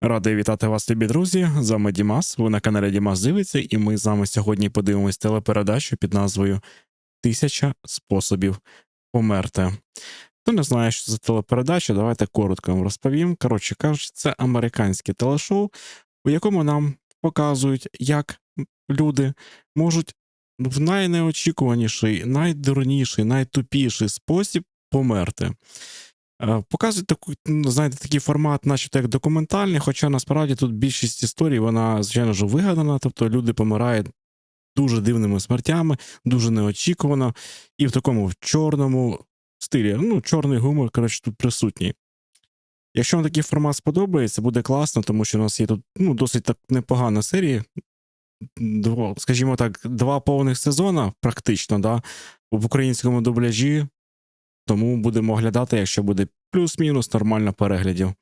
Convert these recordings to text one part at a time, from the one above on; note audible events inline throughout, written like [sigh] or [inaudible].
Радий вітати вас, любі друзі. З вами Дімас. Ви на каналі Дімас дивиться, і ми з вами сьогодні подивимось телепередачу під назвою Тисяча способів померти. Хто не знає, що це телепередача, давайте коротко вам розповім. Коротше кажучи, це американське телешоу, у якому нам показують, як люди можуть в найнеочікуваніший, найдурніший, найтупіший спосіб померти. Е, Показують таку, ну, знаєте, такий формат, начебто як документальний, хоча насправді тут більшість історій, вона, звичайно ж, вигадана, тобто люди помирають дуже дивними смертями, дуже неочікувано, і в такому в чорному стилі. Ну, чорний гумор, коротше, тут присутній. Якщо вам такий формат сподобається, буде класно, тому що у нас є тут ну, досить так непогана серія. Скажімо так, два повних сезона, практично, да, в українському дубляжі. Тому будемо оглядати, якщо буде плюс-мінус нормально переглядів.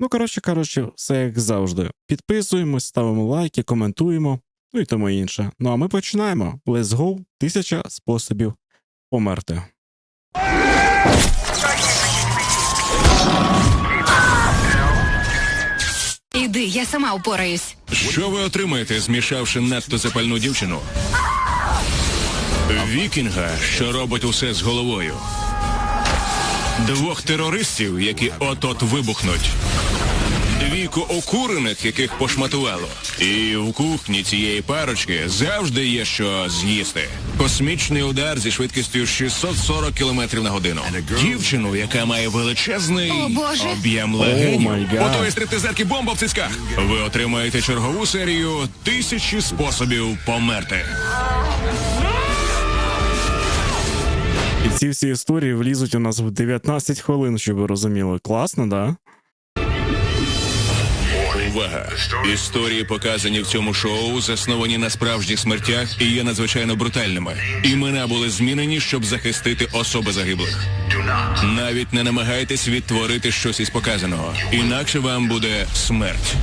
Ну, коротше кажучи, все як завжди. Підписуємось, ставимо лайки, коментуємо, ну і тому інше. Ну а ми починаємо. Let's go! Тисяча способів померти. Іди, я сама упораюсь. Що ви отримаєте, змішавши надто запальну дівчину? Вікінга, що робить усе з головою. Двох терористів, які от-от вибухнуть. Двійку окурених, яких пошматувало. І в кухні цієї парочки завжди є що з'їсти. Космічний удар зі швидкістю 640 км на годину. Дівчину, яка має величезний О, Боже. об'єм О, легенів. гад. Отої стриптизерки бомба в цицьках. Ви отримаєте чергову серію тисячі способів померти. Ці всі історії влізуть у нас в 19 хвилин, щоб ви розуміли. Класно, да? Увага! Історії, показані в цьому шоу, засновані на справжніх смертях і є надзвичайно брутальними. Імена були змінені, щоб захистити особи загиблих. Навіть не намагайтесь відтворити щось із показаного, інакше вам буде смерть.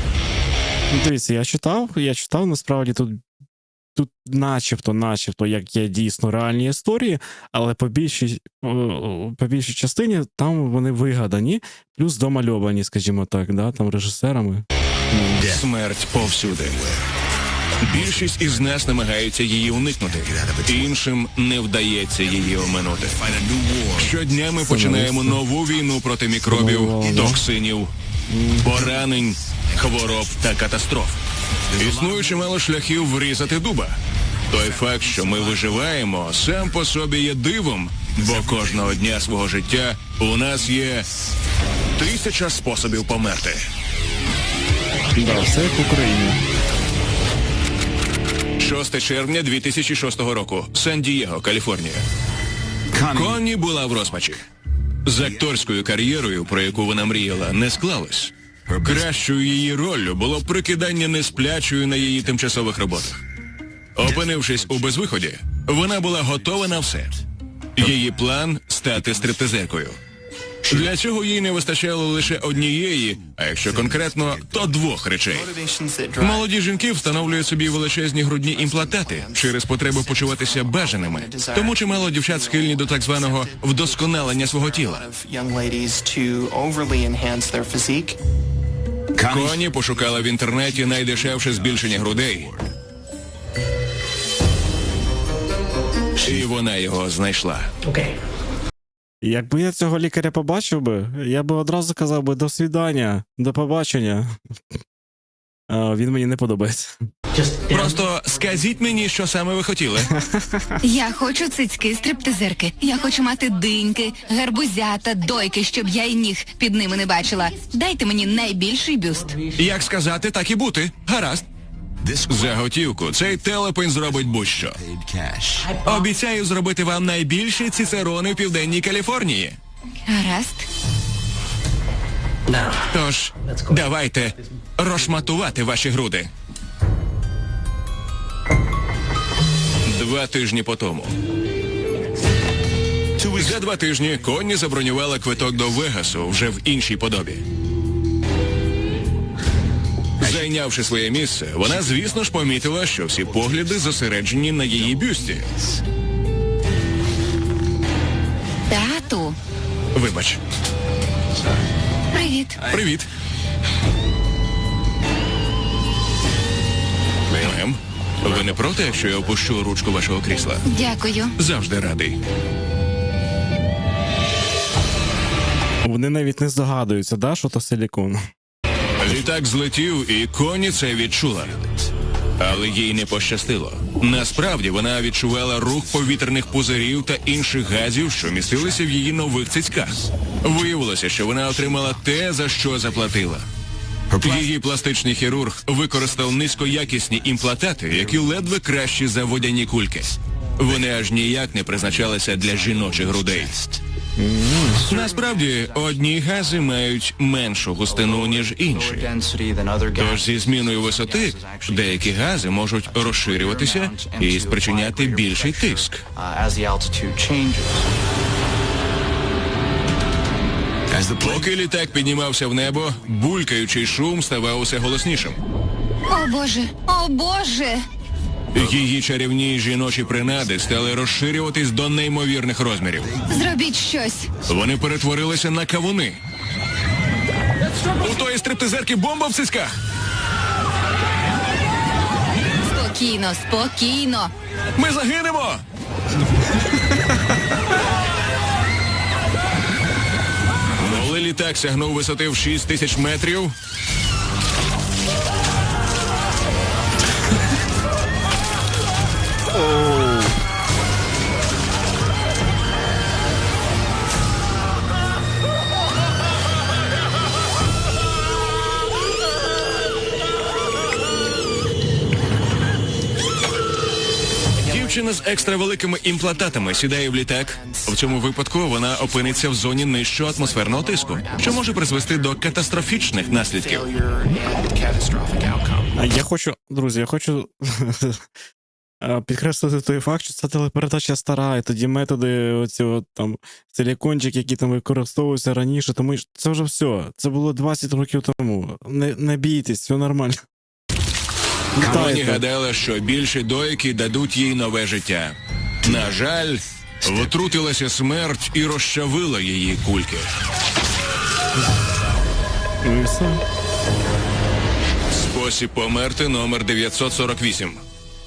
Дивіться, я читав, я читав, насправді тут. Тут начебто, начебто, як є дійсно реальні історії, але по більшій, по більшій частині там вони вигадані, плюс домальовані, скажімо так, да, там режисерами. Смерть повсюди. Більшість із нас намагаються її уникнути. Іншим не вдається її оминути. Щодня ми починаємо нову війну проти мікробів, токсинів, поранень, хвороб та катастроф. Існує чимало шляхів врізати дуба. Той факт, що ми виживаємо, сам по собі є дивом, бо кожного дня свого життя у нас є тисяча способів померти. Да, все в Україні. 6 червня 2006 року. Сан-Дієго, Каліфорнія. Конні була в розпачі. З акторською кар'єрою, про яку вона мріяла, не склалось. Кращою її роллю було прикидання несплячою на її тимчасових роботах. Опинившись у безвиході, вона була готова на все. Її план стати стриптизеркою. Для цього їй не вистачало лише однієї, а якщо конкретно, то двох речей. Молоді жінки встановлюють собі величезні грудні імплантати через потребу почуватися бажаними. Тому чимало дівчат схильні до так званого вдосконалення свого тіла. Коні пошукала в інтернеті найдешевше збільшення грудей. І вона його знайшла. Якби я цього лікаря побачив би, я би одразу казав би до свідання, до побачення. А, він мені не подобається. Просто скажіть мені, що саме ви хотіли. [laughs] Я хочу цицьки стриптизерки. Я хочу мати диньки, гарбузята, дойки, щоб я й ніг під ними не бачила. Дайте мені найбільший бюст. Як сказати, так і бути. Гаразд. За готівку цей телепень зробить будь-що. Обіцяю зробити вам найбільші цицерони в південній Каліфорнії. Гаразд. Тож, давайте розшматувати ваші груди. Два тижні по тому. За два тижні Конні забронювала квиток до Вегасу вже в іншій подобі. Зайнявши своє місце, вона, звісно ж, помітила, що всі погляди зосереджені на її бюсті. Тату, Вибач, привіт. привіт. Ви не проти, якщо я опущу ручку вашого крісла? Дякую. Завжди радий. Вони навіть не здогадуються, да, що то силікон. Літак злетів, і коні це відчула. Але їй не пощастило. Насправді вона відчувала рух повітряних пузирів та інших газів, що містилися в її нових цицьках. Виявилося, що вона отримала те, за що заплатила. Її пластичний хірург використав низькоякісні імплантати, які ледве кращі за водяні кульки. Вони аж ніяк не призначалися для жіночих грудей. Насправді, одні гази мають меншу густину, ніж інші. Тож зі зміною висоти деякі гази можуть розширюватися і спричиняти більший тиск. Поки літак піднімався в небо, булькаючий шум ставав усе голоснішим. О Боже, о Боже! Її чарівні жіночі принади стали розширюватись до неймовірних розмірів. Зробіть щось. Вони перетворилися на кавуни. У тої стриптизерки бомба в цисках. Спокійно, спокійно. Ми загинемо. Літак сягнув висоти в 6 тисяч метрів. Дівчина з екстравеликими імплантатами сідає в літак. В цьому випадку вона опиниться в зоні нижчого атмосферного тиску, що може призвести до катастрофічних наслідків. Я хочу, друзі, я хочу [laughs] е, підкреслити той факт, що ця телепередача стара, і тоді методи, оці от, там силікончик, які там використовуються раніше, тому це вже все. Це було 20 років тому. Не, не бійтесь, все нормально. Вітайте. гадала, що більше дойки дадуть їй нове життя. На жаль, втрутилася смерть і розчавила її кульки. Ну і все. Спосіб померти номер 948.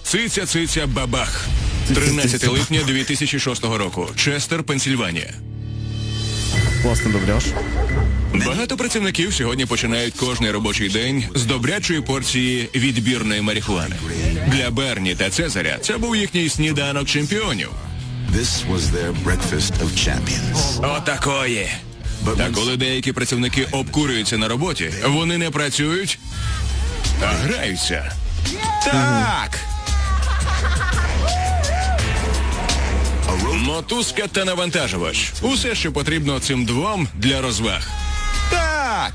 Циця циця бабах. 13 липня 2006 року. Честер, Пенсільванія. Класний дубляж. Багато працівників сьогодні починають кожний робочий день з добрячої порції відбірної марихуани. Для Берні та Цезаря це був їхній сніданок чемпіонів. This was their breakfast of champions. Отакої. Та коли деякі працівники обкурюються на роботі, вони не працюють, а граються. Так. Мотузка та навантажувач. Усе, що потрібно цим двом для розваг. Так.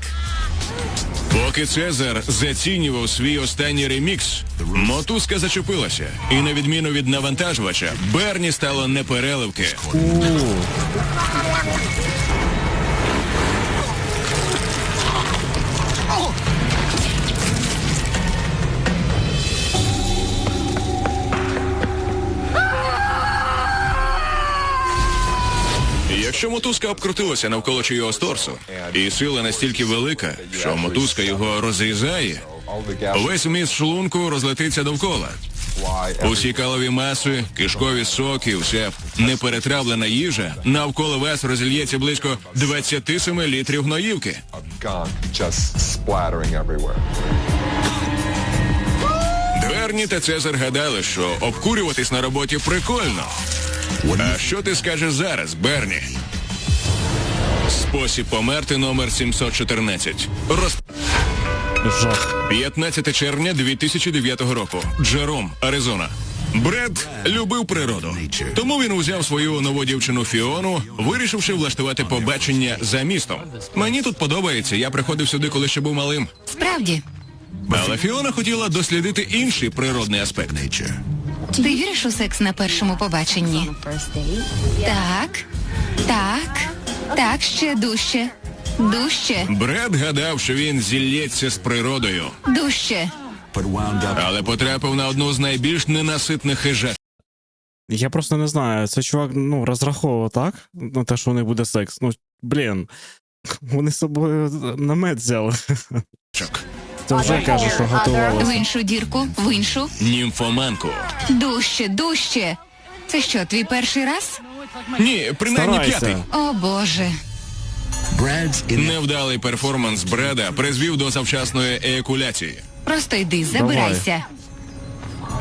Поки Цезар зацінював свій останній ремікс, мотузка зачепилася. І на відміну від навантажувача, Берні стало непереливки. Якщо мотузка обкрутилася навколо чийогось торсу, і сила настільки велика, що мотузка його розрізає, весь вміст шлунку розлетиться довкола. Усі калові маси, кишкові соки, вся неперетравлена їжа навколо вас розільється близько 27 літрів гноївки. Дверні та Цезар гадали, що обкурюватись на роботі прикольно. А що ти скажеш зараз, Берні? Спосіб померти номер 714. Роз... Жах. 15 червня 2009 року. Джером, Аризона. Бред любив природу. Тому він узяв свою нову дівчину Фіону, вирішивши влаштувати побачення за містом. Мені тут подобається, я приходив сюди, коли ще був малим. Справді, Але Фіона хотіла дослідити інший природний аспект. ти віриш у секс на першому побаченні? Так, так, так, ще дужче. Дужче, Бред гадав, що він зілється з природою, дужче. Але потрапив на одну з найбільш ненаситних хижак. Я просто не знаю, це чувак ну, розраховував так на те, що у них буде секс. Ну, блін, вони з собою намет взяли. Ти вже кажеш, що В готувалася. іншу дірку, в іншу. Німфоманку. Дужче, дужче. Це що, твій перший раз? Ні, принаймні п'ятий. О Боже. Невдалий перформанс Бреда призвів до завчасної еякуляції. Просто йди, забирайся.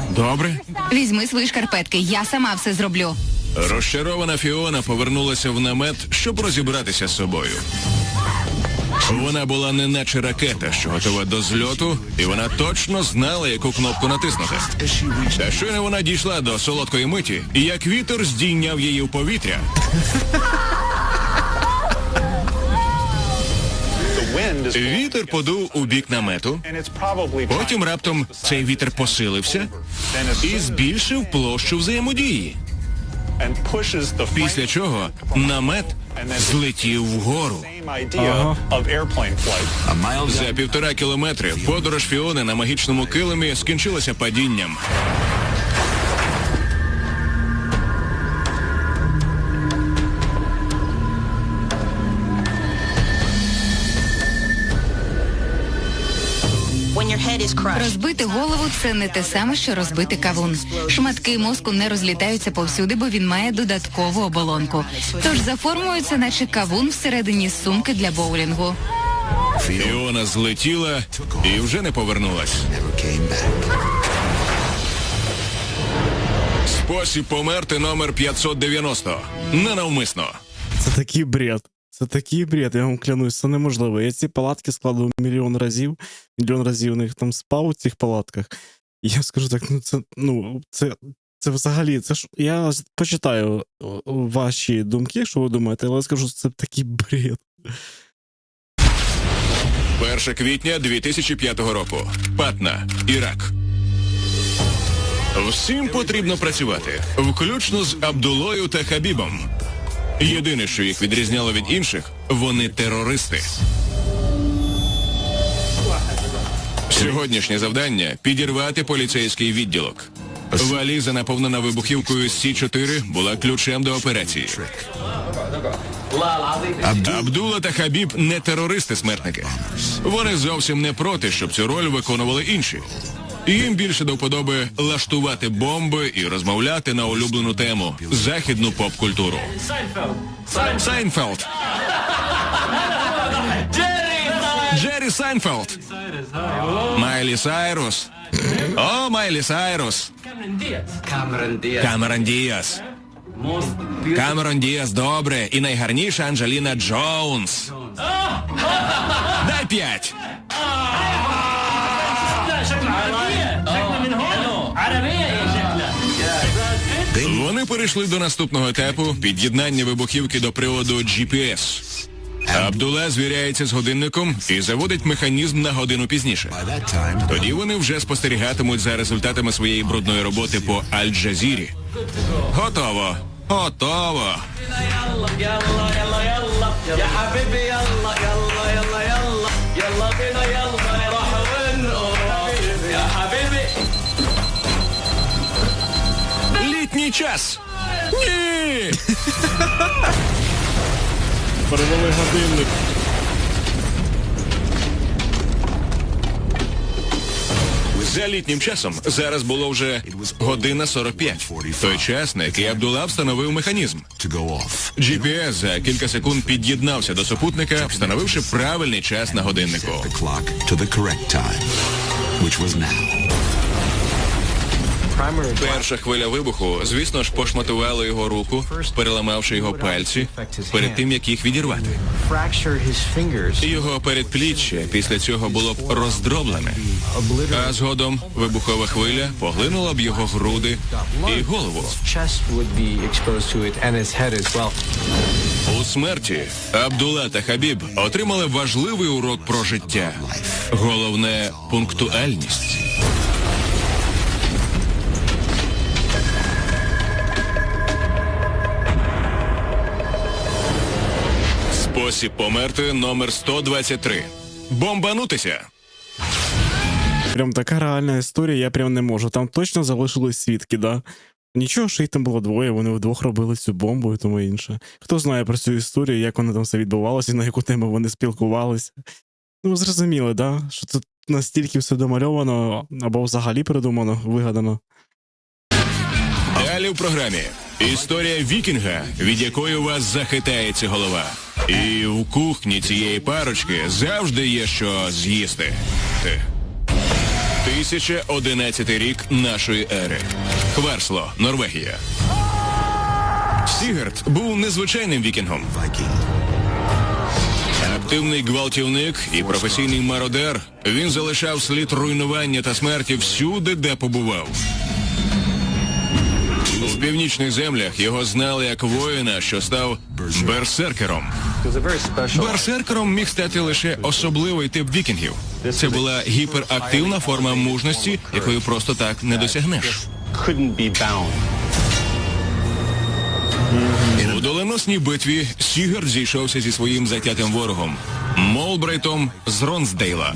Добре. Візьми свої шкарпетки, я сама все зроблю. Розчарована Фіона повернулася в намет, щоб розібратися з собою. Вона була не наче ракета, що готова до зльоту, і вона точно знала, яку кнопку натиснути. Та щойно вона дійшла до солодкої миті, і як вітер здійняв її в повітря. Вітер подув у бік намету. Потім раптом цей вітер посилився і збільшив площу взаємодії. Після чого намет злетів вгору. same idea of airplane flight. a mile За півтора кілометри подорож Фіони на магічному килимі скінчилася падінням. Розбити голову це не те саме, що розбити кавун. Шматки мозку не розлітаються повсюди, бо він має додаткову оболонку. Тож заформується, наче кавун всередині сумки для боулінгу. Фіона злетіла і вже не повернулась. Спосіб померти номер 590. Ненавмисно. Це такий бред. Це такий бред, я вам клянусь, це неможливо. Я ці палатки складу мільйон разів, мільйон разів у них там спав у цих палатках. І я скажу так, ну це, ну, це, це взагалі, це ж я почитаю ваші думки, що ви думаєте, але скажу, це такий бред. 1 квітня 2005 року. Патна, Ірак. Всім потрібно працювати, включно з Абдулою та Хабібом. Єдине, що їх відрізняло від інших, вони терористи. Сьогоднішнє завдання підірвати поліцейський відділок. Валіза, наповнена вибухівкою Сі-4, була ключем до операції. Абдула та Хабіб не терористи-смертники. Вони зовсім не проти, щоб цю роль виконували інші. Їм більше до вподоби лаштувати бомби і розмовляти на улюблену тему західну поп-культуру. Сайнфелд. Джеррі Сайнфелд. Майлі Сайрус. О, Майлі Сайрус. Камерон Діас. Камерон Діас добре. І найгарніша Анджеліна Джонс. Дай п'ять. Вони перейшли до наступного етапу під'єднання вибухівки до приводу GPS. Абдула звіряється з годинником і заводить механізм на годину пізніше. Тоді вони вже спостерігатимуть за результатами своєї брудної роботи по Аль-Джазірі. Готово. Готово. Літній час. Ні. Перевели годинник. За літнім часом зараз було вже година 45. Той час, на який Абдула встановив механізм. GPS за кілька секунд під'єднався до супутника, встановивши правильний час на годиннику. Перша хвиля вибуху, звісно ж, пошматувала його руку, переламавши його пальці перед тим, як їх відірвати. Його передпліччя після цього було б роздроблене, а згодом вибухова хвиля поглинула б його груди і голову. У смерті Абдула та Хабіб отримали важливий урок про життя. Головне пунктуальність. Спосіб померти номер 123. Бомбанутися. Прям така реальна історія, я прям не можу. Там точно залишились свідки, да? Нічого, що їх там було двоє, вони вдвох робили цю бомбу і тому інше. Хто знає про цю історію, як воно там все відбувалося, і на яку тему вони спілкувалися. Ну, ви зрозуміли, да? Що тут настільки все домальовано, або взагалі придумано, вигадано. Далі в програмі історія вікінга, від якої у вас захитається голова. І в кухні цієї парочки завжди є що з'їсти. 1011 рік нашої ери. Хверсло, Норвегія. Сігард був незвичайним вікінгом. Активний гвалтівник і професійний мародер. Він залишав слід руйнування та смерті всюди, де побував. У північних землях його знали як воїна, що став берсеркером. Берсеркером міг стати лише особливий тип вікінгів. Це була гіперактивна форма мужності, якою просто так не досягнеш. У доленосній битві Сігард зійшовся зі своїм затятим ворогом Молбрейтом з Ронсдейла.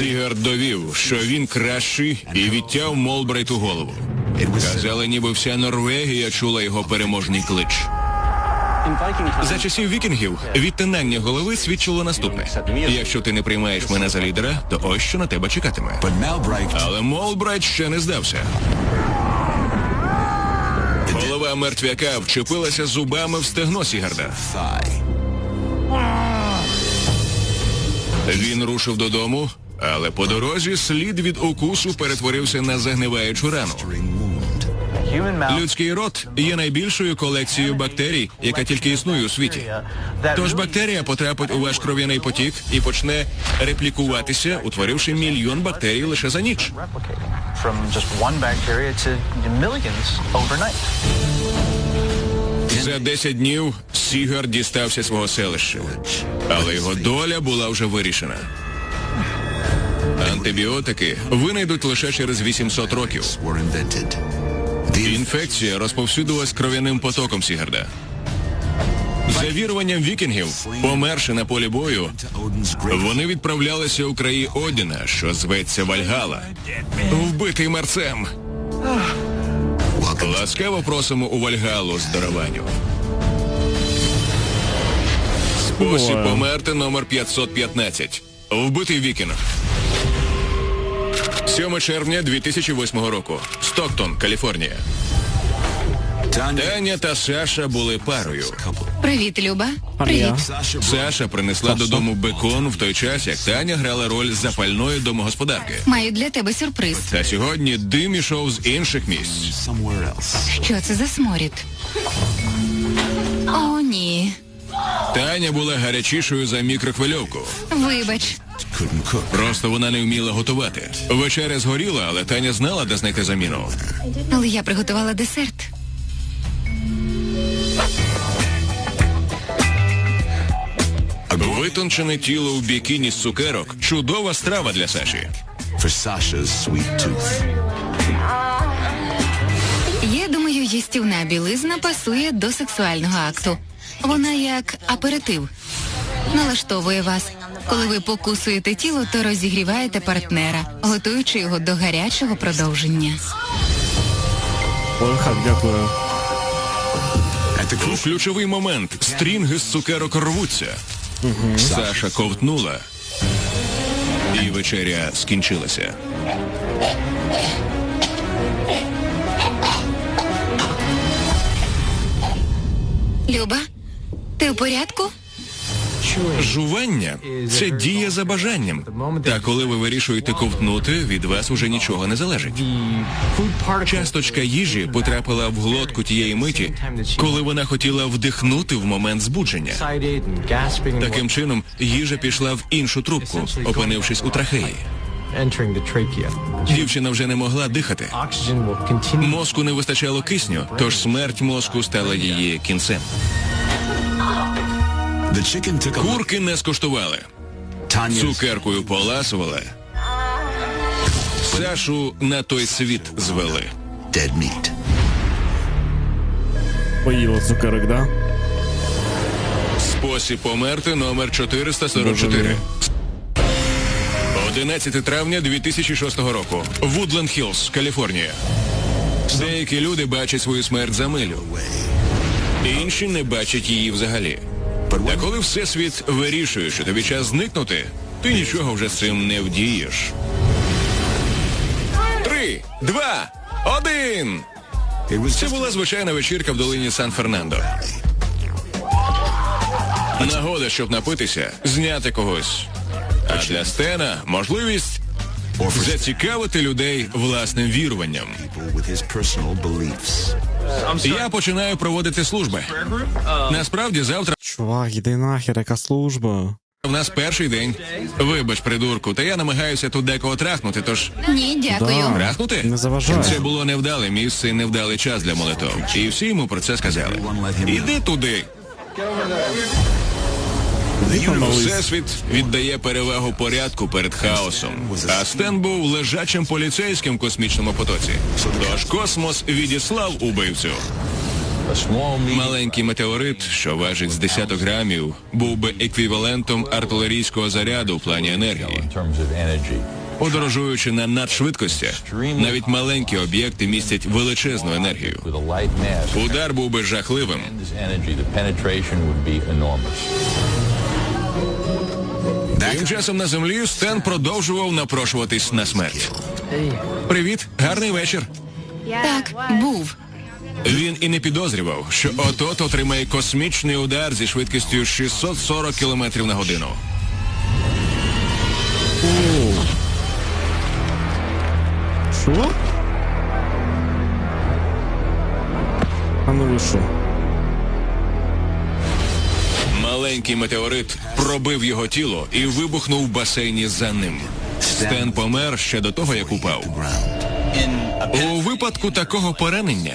Сігард довів, що він кращий і відтяв Молбрейту голову. Казали, ніби вся Норвегія чула його переможний клич. За часів вікінгів відтинання голови свідчило наступне: якщо ти не приймаєш мене за лідера, то ось що на тебе чекатиме. Але Молбрайт ще не здався. Голова мертвяка вчепилася зубами в стегно Сігарда. Він рушив додому, але по дорозі слід від укусу перетворився на загниваючу рану. Людський рот є найбільшою колекцією бактерій, яка тільки існує у світі. Тож бактерія потрапить у ваш кров'яний потік і почне реплікуватися, утворивши мільйон бактерій лише за ніч. За 10 днів Сігар дістався свого селища, але його доля була вже вирішена. Антибіотики винайдуть лише через 800 років. Інфекція розповсюдилась кров'яним потоком Сігарда. За віруванням вікінгів, померши на полі бою, вони відправлялися у краї Одіна, що зветься Вальгала, вбитий мерцем. Ласкаво просимо у Вальгалу з даруванню. Спосіб померти номер 515. Вбитий вікінг. 7 червня 2008 року. Стоктон, Каліфорнія. Таня та Саша були парою. Привіт, Люба. Привіт. Саша принесла додому бекон в той час, як Таня грала роль запальної домогосподарки. Маю для тебе сюрприз. Та сьогодні дим ішов з інших місць. Що це за сморід? О, ні. Таня була гарячішою за мікрохвильовку. Вибач. Couldn't cook. Просто вона не вміла готувати. Вечеря згоріла, але Таня знала, де знайти заміну. Але я приготувала десерт. Витончене тіло в бікіні з цукерок чудова страва для Саші. Sweet tooth. Я думаю, їстівна білизна пасує до сексуального акту. Вона як аперитив. Налаштовує вас. Коли ви покусуєте тіло, то розігріваєте партнера, готуючи його до гарячого продовження. Дякую. У ключовий момент стрінги з цукерок рвуться. Саша ковтнула, і вечеря скінчилася. Люба, ти в порядку? Жування це дія за бажанням. Та коли ви вирішуєте ковтнути, від вас уже нічого не залежить. Часточка їжі потрапила в глотку тієї миті, коли вона хотіла вдихнути в момент збудження. Таким чином, їжа пішла в іншу трубку, опинившись у трахеї. Дівчина вже не могла дихати. Мозку не вистачало кисню, тож смерть мозку стала її кінцем. Курки не скуштували, цукеркою поласували. Сашу на той світ звели. dead meat. Поїла цукерок, да? Спосіб померти номер 444. 11 травня 2006 року. Вудленд Хіллз, Каліфорнія. Деякі люди бачать свою смерть за милю. інші не бачать її взагалі. Та коли всесвіт вирішує, що тобі час зникнути, ти нічого вже з цим не вдієш. Три, два, один. Це була звичайна вечірка в долині Сан-Фернандо. Нагода, щоб напитися, зняти когось. А для Стена можливість зацікавити людей власним віруванням. Я починаю проводити служби. Насправді завтра Чувак, іди нахер, яка служба. в нас перший день. Вибач, придурку, та я намагаюся тут декого трахнути, тож Ні, дякую. Да. трахнути? Не заважай. Це було невдале місце і невдалий час для молитов. І всі йому про це сказали. Іди туди. Всесвіт віддає перевагу порядку перед хаосом. А Стен був лежачим поліцейським в космічному потоці. Тож космос відіслав убивцю. Маленький метеорит, що важить з десяток грамів, був би еквівалентом артилерійського заряду в плані енергії. Подорожуючи на надшвидкостях, навіть маленькі об'єкти містять величезну енергію. Удар був би жахливим. Тим часом на землі Стен продовжував напрошуватись на смерть. Привіт, гарний вечір. Так, був. Він і не підозрював, що отот отримає космічний удар зі швидкістю 640 км на годину. Що? А ну ви що? Маленький метеорит пробив його тіло і вибухнув в басейні за ним. Стен помер ще до того, як упав. У випадку такого поранення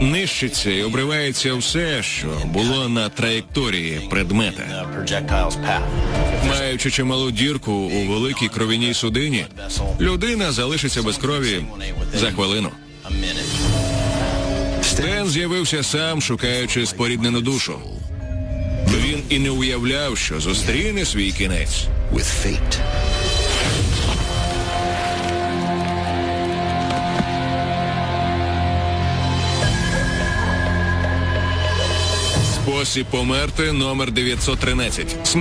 нищиться і обривається все, що було на траєкторії предмета. Маючи чималу дірку у великій кровяній судині, людина залишиться без крові за хвилину. Стен з'явився сам, шукаючи споріднену душу. І не уявляв, що зустріне свій кінець. With fate. Спосіб померти номер 913.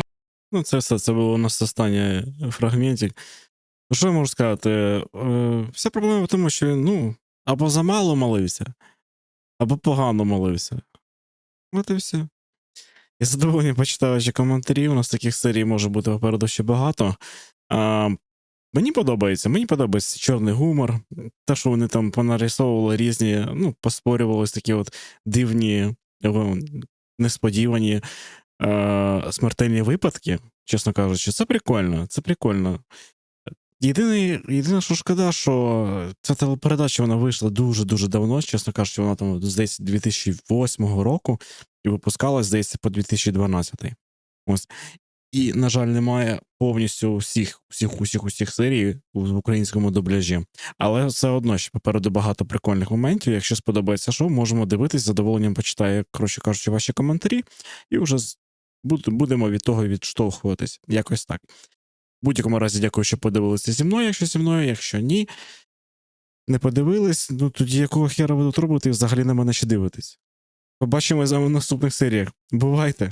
Ну, це все це було у нас останній фрагментик. Що я можу сказати? Е, Вся проблема в тому, що він, ну, або замало молився, або погано молився. От і все. Я з задоволенням почитаю ще коментарі. У нас таких серій може бути попереду ще багато. А, мені подобається, мені подобається чорний гумор. Те, що вони там понарисовували різні, ну, поспорювались такі от дивні, несподівані е, смертельні випадки, чесно кажучи, це прикольно, це прикольно. Єдине, єдине, що шкода, що ця телепередача вона вийшла дуже-дуже давно, чесно кажучи, вона там, здається, 2008 року і випускалась, здається, по 2012. Ось. І, на жаль, немає повністю всіх, всіх, усіх, усіх серій в українському дубляжі. Але все одно ще попереду багато прикольних моментів. Якщо сподобається шоу, можемо дивитись, задоволенням почитаю, коротше кажучи, ваші коментарі, і вже будемо від того відштовхуватись. Якось так. В будь-якому разі, дякую, що подивилися зі мною, якщо зі мною, якщо ні. Не подивились, ну тоді якого хера ви тут і взагалі на мене ще дивитесь. Побачимо з вами в наступних серіях. Бувайте!